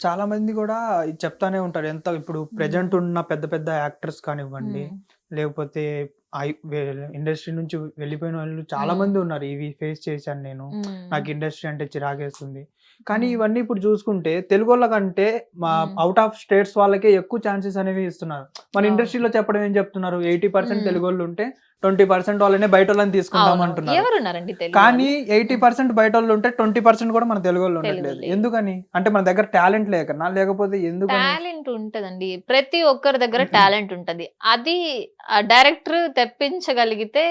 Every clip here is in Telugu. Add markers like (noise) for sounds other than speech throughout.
చాలా మంది కూడా ఇది చెప్తానే ఉంటారు ఎంత ఇప్పుడు ప్రెజెంట్ ఉన్న పెద్ద పెద్ద యాక్టర్స్ కానివ్వండి. లేకపోతే ఇండస్ట్రీ నుంచి వెళ్ళిపోయిన వాళ్ళు చాలా. మంది ఉన్నారు ఇవి ఫేస్ చేశాను నేను. నాకు ఇండస్ట్రీ అంటే చిరాకేస్తుంది కానీ. ఇవన్నీ ఇప్పుడు చూసుకుంటే తెలుగు వాళ్ళ కంటే మా. అవుట్ ఆఫ్ స్టేట్స్ వాళ్ళకే ఎక్కువ ఛాన్సెస్ అనేవి ఇస్తున్నారు మన. ఇండస్ట్రీలో చెప్పడం ఏం చెప్తున్నారు ఎయిటీ పర్సెంట్. తెలుగు వాళ్ళు ఉంటే ట్వంటీ పర్సెంట్ వాళ్ళనే బయట వాళ్ళని తీసుకుంటాం అవును. అంటున్నారు కానీ ఎయిటీ పర్సెంట్ బయట వాళ్ళు ఉంటే ట్వంటీ పర్సెంట్ కూడా మన తెలుగు వాళ్ళు ఉండట్లేదు లేదు. ఎందుకని అంటే మన దగ్గర టాలెంట్ లేకనా లేకపోతే ఎందుకని టాలెంట్ ఉంటదండి ప్రతి ఒక్కరి దగ్గర టాలెంట్ ఉంటది అది డైరెక్టర్ తెప్పించగలిగితే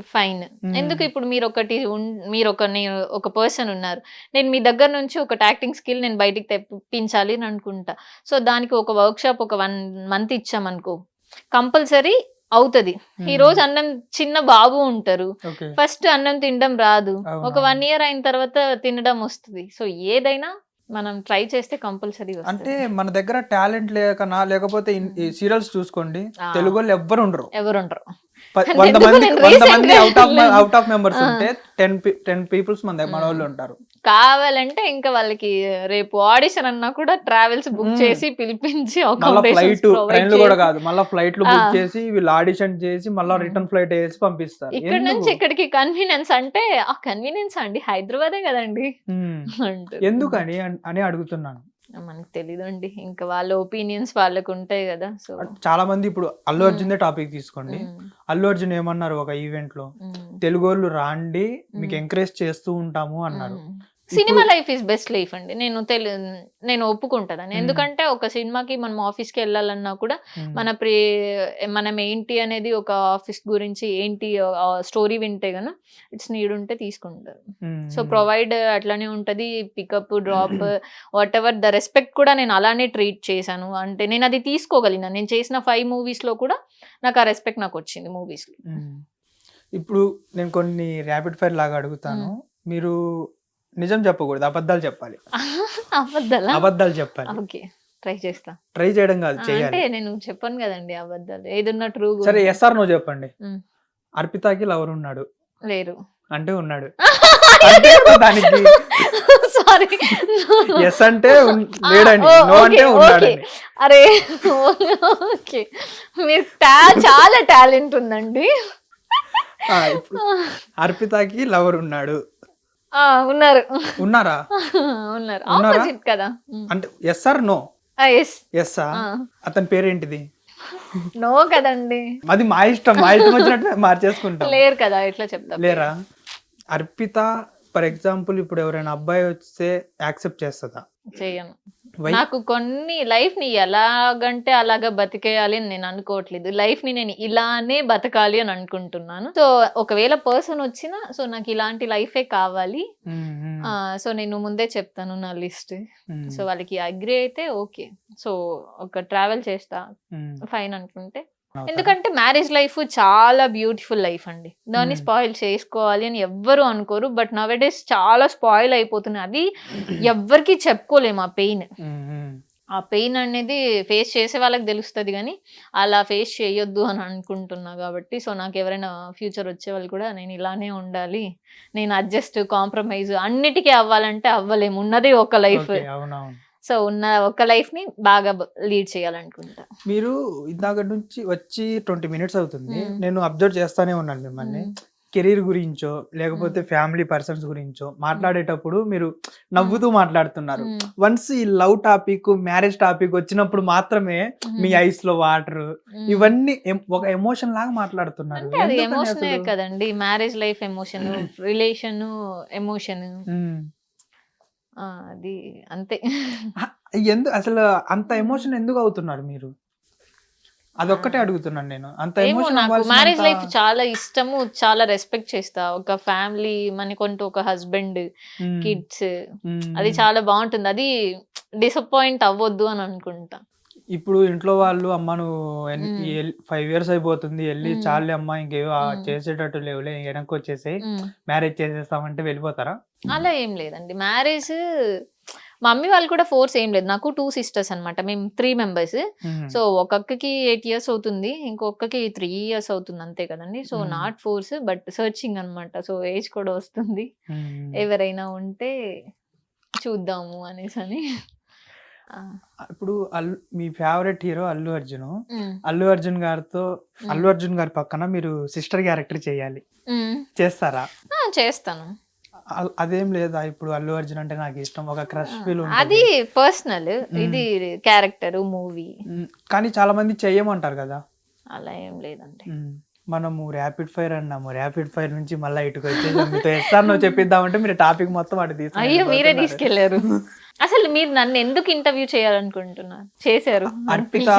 ఫైన్. ఎందుకు ఇప్పుడు మీరు ఒకటి మీరు ఒక నేను ఒక పర్సన్ ఉన్నారు. నేను మీ దగ్గర నుంచి ఒక యాక్టింగ్ స్కిల్ నేను బయటికి తెప్పించాలి అని అనుకుంటా. సో దానికి ఒక వర్క్ షాప్ ఒక వన్ మంత్ ఇచ్చామనుకో కంపల్సరీ అవుతది. ఈ రోజు అన్నం చిన్న బాబు ఉంటారు. ఫస్ట్ అన్నం తినడం రాదు. ఒక వన్ ఇయర్ అయిన తర్వాత తినడం వస్తుంది. సో ఏదైనా మనం ట్రై చేస్తే కంపల్సరీ అంటే మన దగ్గర టాలెంట్ లేకనా లేకపోతే సీరియల్స్ చూసుకోండి. తెలుగు వాళ్ళు ఎవ్వరు ఉండరు ప- అంటే వంద మంది వంద మంది out of. Out of members. ఉంటే టెన్ టెన్ పీపుల్స్ మన మన వాళ్ళు. ఉంటారు కావాలంటే ఇంకా వాళ్ళకి రేపు ఆడిషన్ అన్నా కూడా ట్రావెల్స్ బుక్. చేసి పిలిపించి ఫ్లైట్ ట్రైన్లు కూడా కాదు మళ్ళీ ఫ్లైట్లు బుక్. చేసి వీళ్ళు ఆడిషన్ చేసి మళ్ళీ. రిటర్న్ ఫ్లైట్ వేసి పంపిస్తారు ఇక్కడ? నుంచి ఇక్కడికి కన్వీనియన్స్ అంటే ఆ కన్వీనియన్స్ అండి హైదరాబాదే కదండి. ఎందుకని అని అడుగుతున్నాను మనకు తెలీదు అండి ఇంకా వాళ్ళ ఒపీనియన్స్ వాళ్ళకు ఉంటాయి కదా సో చాలా మంది ఇప్పుడు అల్లు. అర్జున్ టాపిక్ తీసుకోండి. అల్లు అర్జున్ ఏమన్నారు ఒక ఈవెంట్లో? తెలుగు వాళ్ళు రాండి మీకు. ఎంకరేజ్ చేస్తూ ఉంటాము అన్నారు. Cinema life is best life అండి. నేను తెలు నేను ఒప్పుకుంటాను. ఎందుకంటే ఒక సినిమాకి మనం ఆఫీస్కి వెళ్ళాలన్నా కూడా. మన ప్రే మనం ఏంటి అనేది ఒక ఆఫీస్ గురించి ఏంటి స్టోరీ వింటే గన ఇట్స్ నీడ్ ఉంటే తీసుకుంటారు. సో ప్రొవైడ్ అట్లానే ఉంటది. Pickup drop whatever the respect కూడా నేను అలానే ట్రీట్ చేశాను. అంటే నేను అది తీసుకోగలిగిన. నేను చేసిన ఫైవ్ మూవీస్లో కూడా నాకు ఆ రెస్పెక్ట్ నాకు వచ్చింది మూవీస్లో మ్మ్. ఇప్పుడు నేను కొన్ని ర్యాపిడ్ ఫైర్ లాగా అడుగుతాను. మీరు నిజం చెప్పకూడదు అబద్ధాలు చెప్పాలి. (laughs) అబద్ధాలా? అబద్ధాలు చెప్పాలి. ఓకే ట్రై చేస్తా. ట్రై చేయడం కాదు చేయాలి. అంటే నేను చెప్పాను కదండి అబద్ధాలు ఏదున్నా ట్రూ సరే ఎస్ఆర్ నువ్వు చెప్పండి. అర్పితాకి లవర్ ఉన్నాడు. లేరు. అంటే ఉన్నాడు. (laughs) దానికి (laughs) సారీ ఎస్ అంటే లేడని నో అంటే ఉన్నాడని అరే ఓకే. మీరు చాలా టాలెంట్ ఉందండి. అర్పితాకి లవర్ ఉన్నాడు. ఉన్నారు. ఉన్నారా? (laughs) ఉన్నారు? ఆపోజిట్ కదా. అంటే S R no S S అతని పేరేంటిది? (laughs) నో కదండి. అది మా ఇష్టం మా ఇష్టం వచ్చినట్టు మార్చేసుకుంటాం. లేరు కదా ఎట్లా చెప్తా. లేరా? అర్పిత ఫర్ ఎగ్జాంపుల్ ఇప్పుడు ఎవరైనా అబ్బాయి వస్తే యాక్సెప్ట్ చేస్తుందా? చేయను? నాకు కొన్ని లైఫ్ని ఎలాగంటే అలాగా బతికేయాలి అని నేను అనుకోవట్లేదు. లైఫ్ని నేను ఇలానే బతకాలి అని అనుకుంటున్నాను. సో ఒకవేళ పర్సన్ వచ్చినా సో నాకు ఇలాంటి లైఫే కావాలి. సో నేను ముందే చెప్తాను నా లిస్ట్. సో వాళ్ళకి అగ్రి అయితే ఓకే. సో ఒక ట్రావెల్ చేస్తా. ఫైన్ అనుకుంటే? ఎందుకంటే మ్యారేజ్ లైఫ్ చాలా బ్యూటిఫుల్ లైఫ్ అండి. దాన్ని. స్పాయిల్ చేసుకోవాలి అని ఎవ్వరు అనుకోరు. బట్ నవడేస్ చాలా స్పాయిల్ అయిపోతుంది అది ఎవ్వరికి చెప్పుకోలేము ఆ పెయిన్. ఆ పెయిన్ అనేది ఫేస్ చేసే వాళ్ళకి తెలుస్తుంది కానీ అలా ఫేస్ చేయొద్దు అని అనుకుంటున్నా కాబట్టి. సో నాకు ఎవరైనా ఫ్యూచర్ వచ్చే వాళ్ళు కూడా నేను ఇలానే ఉండాలి. నేను అడ్జస్ట్ కాంప్రమైజ్ అన్నిటికీ అవ్వాలంటే అవ్వలేము ఉన్నదే ఒక లైఫ్ సో ఉన్న ఒక లైఫ్ని బాగా లీడ్ చేయాలనుకుంటా. మీరు ఇందాక నుంచి వచ్చి ట్వంటీ మినిట్స్ అవుతుంది. నేను అబ్జర్వ్ చేస్తానే ఉన్నాను మిమ్మల్ని. కెరీర్ గురించో లేకపోతే ఫ్యామిలీ పర్సన్స్ గురించో మాట్లాడేటప్పుడు మీరు నవ్వుతూ మాట్లాడుతున్నారు. వన్స్ ఈ లవ్ టాపిక్ మ్యారేజ్ టాపిక్ వచ్చినప్పుడు మాత్రమే మీ ఐస్లో వాటర్. ఇవన్నీ ఒక ఎమోషన్ లాగా మాట్లాడుతున్నారు. ఎమోషనే? కదండి. Marriage life emotion relation emotion. మ్మ్. అది అంతే. ఎందు అసలు అంత ఎమోషన్ ఎందుకు అవుతున్నారు మీరు? అదొక్కటే అడుగుతున్నాను నేను. అంత ఏమో ఎమోషన్ నాకు మ్యారేజ్ లైఫ్ చాలా ఇష్టము చాలా రెస్పెక్ట్ చేస్తా. ఒక ఫ్యామిలీ మనకంటూ ఒక హస్బెండ్ కిడ్స్ అది చాలా బాగుంటుంది. అది డిసప్పాయింట్ అవ్వద్దు అని అనుకుంటా. ఇప్పుడు ఇంట్లో వాళ్ళు అమ్మ నువ్వు. ఫైవ్ ఇయర్స్ అయిపోతుంది వెళ్ళి మ్మ్. చాలే అమ్మ ఇంకేవో ఆ. చేసేటట్టు లేవులే వెనక్కి వచ్చేసి. మ్యారేజ్ చేసేస్తామంటే వెళ్ళిపోతారా అలా ఏం లేదండి మ్యారేజ్ మా మమ్మీ వాళ్ళు కూడా ఫోర్స్ ఏం లేదు నాకు టూ సిస్టర్స్ అన్నమాట మేము త్రీ మెంబర్స్. సో ఒక్కొక్కకి ఎయిట్ ఇయర్స్ అవుతుంది ఇంకొకకి త్రీ ఇయర్స్ అవుతుంది అంతే కదండి so. Not force but searching అన్నమాట సో ఏజ్ కూడా వస్తుంది. ఎవరైనా ఉంటే చూద్దాము అనేసి అని ఇప్పుడు అల్లు మీ ఫేవరెట్ హీరో అల్లు అర్జున్. అల్లు అర్జున్ గారితో అల్లు అర్జున్ గారి పక్కన మీరు సిస్టర్ క్యారెక్టర్ చేయాలి. చేస్తారా? చేస్తాను. అదేం లేదా? ఇప్పుడు అల్లు అర్జున్ అంటే నాకు ఇష్టం. ఒక క్రష్ ఫీల్ అది పర్సనల్. ఇది క్యారెక్టర్ మూవీ. కానీ చాలా మంది చెయ్యమంటారు కదా? అలా ఏం లేదండి. మనము ర్యాపిడ్ ఫైర్ అన్నాము. ర్యాపిడ్ ఫైర్ నుంచి మళ్ళీ ఇటుకు వచ్చేసి మీతో ఎస్ఆర్ (laughs) నువ్వు చెప్పిద్దామంటే మీరు టాపిక్ మొత్తం అటు అయ్యో మీరే. తీసుకెళ్ళారు. (laughs) అసలు మీరు నన్ను ఎందుకు ఇంటర్వ్యూ చేయాలనుకుంటున్నారు చేశారు. అర్పిత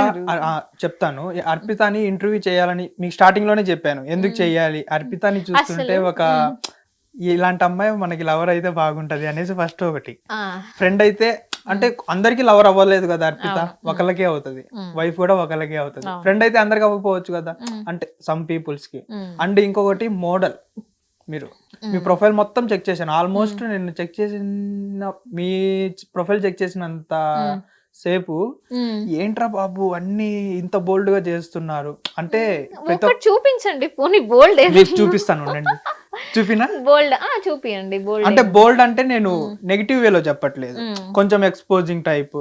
చెప్తాను. అర్పితని ఇంటర్వ్యూ చేయాలని మీకు స్టార్టింగ్లోనే చెప్పాను. ఎందుకు చేయాలి? అర్పితని చూస్తుంటే ఒక ఇలాంటి అమ్మాయి మనకి లవర్ అయితే బాగుంటది అనేసి ఫస్ట్ ఒకటి. ఫ్రెండ్ అయితే అంటే అందరికి లవర్ అవ్వలేదు కదా అర్పిత. ఒకళ్ళకే అవుతుంది. వైఫ్ కూడా ఒకళ్ళకే అవుతుంది. ఫ్రెండ్ అయితే అందరికి అవ్వకపోవచ్చు కదా. అంటే సమ్ పీపుల్స్కి. అండ్ ఇంకొకటి మోడల్ మీరు మీ ప్రొఫైల్ మొత్తం చెక్ చేశాను. ఆల్మోస్ట్ నేను చెక్ చేసిన మీ ప్రొఫైల్ చెక్ చేసినంత సేపు. ఏంట్రా బాబు అన్ని ఇంత బోల్డ్గా చేస్తున్నారు? అంటే చూపించండి. పోనీ బోల్డ్ మీకు చూపిస్తాను ఉండండి. చూపినా? బోల్డ్ ఆ చూపియండి. బోల్డ్ అంటే బోల్డ్ అంటే నేను నెగిటివ్ వేలో చెప్పట్లేదు. కొంచెం ఎక్స్పోజింగ్ టైప్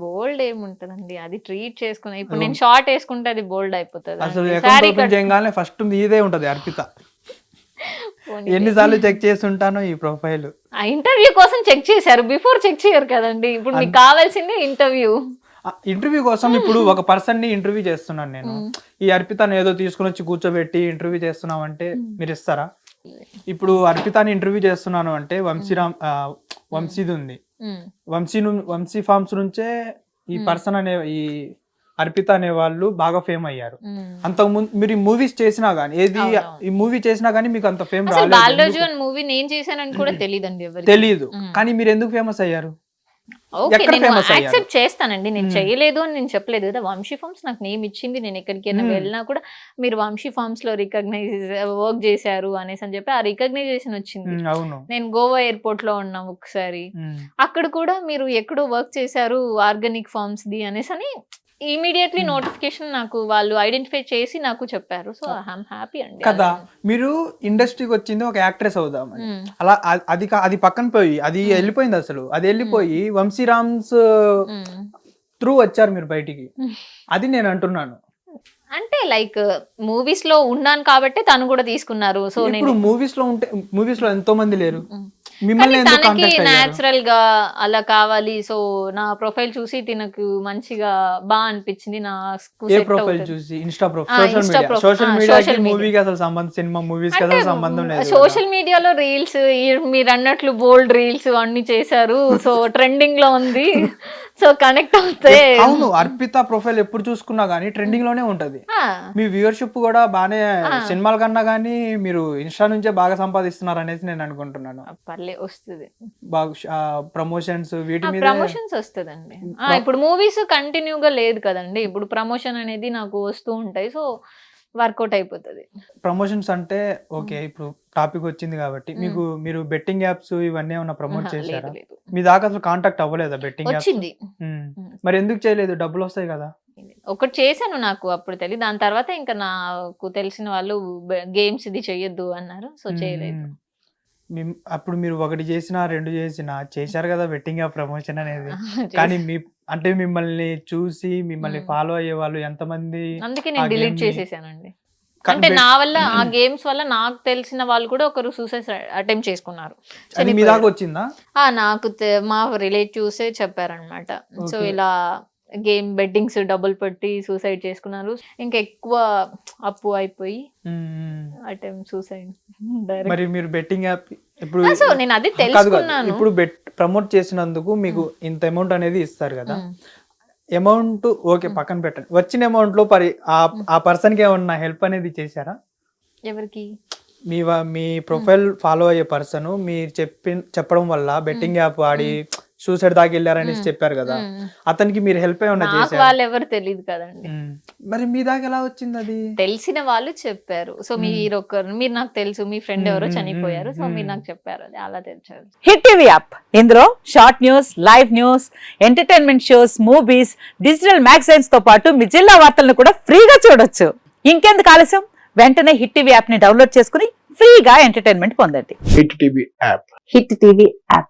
బోల్డ్ ఏముంటదండి? అది ట్రీట్ చేసుకున్నా ఇప్పుడు నేను షార్ట్ వేసుకుంటే అది బోల్డ్ అయిపోతుంది. అసలు అకౌంట్ ఓపెన్ చేయగానే ఫస్ట్ మీదే ఉంటది అర్పిత. (laughs) ఎన్నిసార్లు చెక్ చేసి ఉంటానో ఈ ప్రొఫైల్. ఇంటర్వ్యూ కోసం చెక్ చేశారు. బిఫోర్ చెక్ చేయరు కదండి. ఇప్పుడు మీకు కావాల్సింది ఇంటర్వ్యూ. ఇంటర్వ్యూ కోసం ఇప్పుడు ఒక పర్సన్ని ఇంటర్వ్యూ చేస్తున్నాను నేను. ఈ అర్పితను ఏదో తీసుకుని వచ్చి కూర్చోబెట్టి ఇంటర్వ్యూ చేస్తున్నాం అంటే మీరు ఇస్తారా? ఇప్పుడు అర్పితాని ఇంటర్వ్యూ చేస్తున్నాను అంటే వంశీరామ్ వంశీది ఉంది. వంశీ వంశీ ఫార్మ్స్ నుంచే ఈ పర్సన్ అనే ఈ అర్పిత అనే వాళ్ళు బాగా ఫేమ్ అయ్యారు అంతకు ముందు మీరు ఈ మూవీస్ చేసినా గానీ ఏది. ఈ మూవీ చేసినా గానీ మీకు అంత ఫేమ్ రాలేదు మూవీ నేను చేశానని కూడా తెలీదు మ్మ్. కానీ మీరు ఎందుకు ఫేమస్ అయ్యారు ఓకే నేను? యాక్సెప్ట్ చేస్తానండి నేను. చేయలేదు అని నేను చెప్పలేదు కదా వంశీ ఫార్మ్స్ నాకు నేమ్ ఇచ్చింది నేను ఎక్కడికైనా. వెళ్ళినా కూడా మీరు వంశీ ఫార్మ్స్లో రికగ్నైజ్ వర్క్ చేశారు అనేసి అని చెప్పి ఆ రికగ్నైజేషన్ వచ్చింది నేను గోవా ఎయిర్పోర్ట్లో ఉన్నాం ఒకసారి. అక్కడ కూడా మీరు ఎక్కడో వర్క్ చేశారు ఆర్గానిక్ ఫార్మ్స్ ది అనేసి అని ఇమీడియట్లీ Hmm. నోటిఫికేషన్ నాకు వాళ్ళు ఐడెంటిఫై చేసి నాకు చెప్పారు సో ఐఎమ్ హ్యాపీ అండి కదా మీరు ఇండస్ట్రీకి వచ్చింది ఒక యాక్ట్రెస్ అవుదామని మ్మ్. అలా అది అది పక్కన పోయి అది మ్మ్. వెళ్ళిపోయింది అసలు అది వెళ్ళిపోయి వంశీరామ్స్. త్రూ వచ్చారు మీరు బయటికి. అది నేను అంటున్నాను అంటే లైక్ మూవీస్లో ఉన్నాను కాబట్టి తను కూడా తీసుకున్నారు సో నేను మూవీస్లో ఉంటే మూవీస్లో ఎంతో మంది లేరు. మిమ్మల్ని తనకి న్యాచురల్గా అలా కావాలి. సో నా ప్రొఫైల్ చూసి తినకు మంచిగా బాగా అనిపించింది. నా ఏ ప్రొఫైల్ చూసి? Insta profile social media. Social. మూవీకి అసలు సంబంధం సినిమా మూవీస్కి అసలు సంబంధం లేదు. సోషల్ మీడియాలో రీల్స్ మీరు అన్నట్లు బోల్డ్ రీల్స్ అన్ని చేశారు. సో ట్రెండింగ్లో ఉంది. (laughs) సో కనెక్ట్ అవుతే అవును అర్పిత ప్రొఫైల్ ఎప్పుడు చూసుకున్నా గానీ ట్రెండింగ్లోనే ఉంటది. మీ వ్యూవర్షిప్ కూడా బానే సినిమాల కన్నా గానీ మీరు ఇన్స్టా నుంచే బాగా సంపాదిస్తున్నారు అనేసి నేను అనుకుంటున్నాను. పర్లే వస్తుంది. బాగా ప్రమోషన్స్ వీటి మీద ప్రమోషన్స్ వస్తుందండి. ఇప్పుడు మూవీస్ కంటిన్యూగా లేదు కదండి. ఇప్పుడు ప్రమోషన్ అనేది నాకు వస్తూ ఉంటాయి. సో వర్కౌట్ అయిపోతుంది. ప్రమోషన్స్ అంటే ఓకే ఇప్పుడు టాపిక్ వచ్చింది కాబట్టి మీకు మీరు బెట్టింగ్ యాప్స్ ఇవన్నీ ఏమైనా ప్రమోట్ చేశారా? మీ దాకా అసలు కాంటాక్ట్ అవ్వలేదా బెట్టింగ్ వచ్చింది. మరి ఎందుకు చేయలేదు? డబ్బులు వస్తాయి కదా. ఒకటి చేశాను నాకు అప్పుడు తెలియదు దాని తర్వాత ఇంకా నాకు తెలిసిన వాళ్ళు గేమ్స్ ఇది చెయ్యొద్దు అన్నారు సో చేయలేదు. అప్పుడు మీరు ఒకటి చేసినా రెండు చేసినా చేశారు కదా బెట్టింగ్ యాప్ ప్రమోషన్ అనేది. కానీ మీ అంటే మిమ్మల్ని చూసి మిమ్మల్ని మ్మ్. ఫాలో అయ్యే వాళ్ళు ఎంతమంది అందుకే ఆ నేను డిలీట్ చేసేసానండి. అంటే నా వల్ల ఆ గేమ్స్ వల్ల నాకు తెలిసిన వాళ్ళు కూడా ఒకరు సూసైడ్ అటెంప్ట్ చేసుకున్నారు. వచ్చిందా? ఆ నాకు మా రిలేటివ్సే చెప్పారనమాట సో. ఇలా గేమ్ బెట్టింగ్స్ డబ్బులు పెట్టి సూసైడ్ చేసుకున్నారు. ఇంకా ఎక్కువ అప్పు అయిపోయి సూసైడ్ మరి మీరు బెట్టింగ్ యాప్ ఇప్పుడు సో నేను అది తెలుసుకున్నాను. ఇప్పుడు బెట్ ప్రమోట్ చేసినందుకు మీకు ఇంత అమౌంట్ అనేది ఇస్తారు కదా. అమౌంట్ ఓకే పక్కన పెట్టండి. వచ్చిన అమౌంట్లో పరి ఆ ఆ పర్సన్కి ఏమన్నా హెల్ప్ అనేది చేశారా? ఎవరికి? మీ మీ ప్రొఫైల్ ఫాలో అయ్యే పర్సన్ మీరు చెప్పి చెప్పడం వల్ల బెట్టింగ్ యాప్ ఆడి సూసైడ్ దాకా వెళ్ళారనేసి చెప్పారు కదా. అతనికి మీరు హెల్ప్ ఏమన్నా చేశారు? వాళ్ళు ఎవరు తెలియదు కదండి మరి మీ దాకా ఎలా వచ్చింది అది? తెలిసిన వాళ్ళు చెప్పారు. సో మీరు ఒకరు మీరు నాకు తెలుసు మీ ఫ్రెండ్ ఎవరో చనిపోయారు. సో మీరు. నాకు చెప్పారు అది. అలా తెలిసారు. Hit TV app. ఇందులో short news live news entertainment shows movies digital మ్యాగజైన్స్తో పాటు మీ జిల్లా వార్తలను కూడా ఫ్రీగా చూడొచ్చు. ఇంకెందుకు ఆలస్యం? వెంటనే హిట్ టీవీ యాప్ని డౌన్లోడ్ చేసుకుని ఫ్రీగా ఎంటర్టైన్మెంట్ పొందండి. Hit TV app. Hit TV app.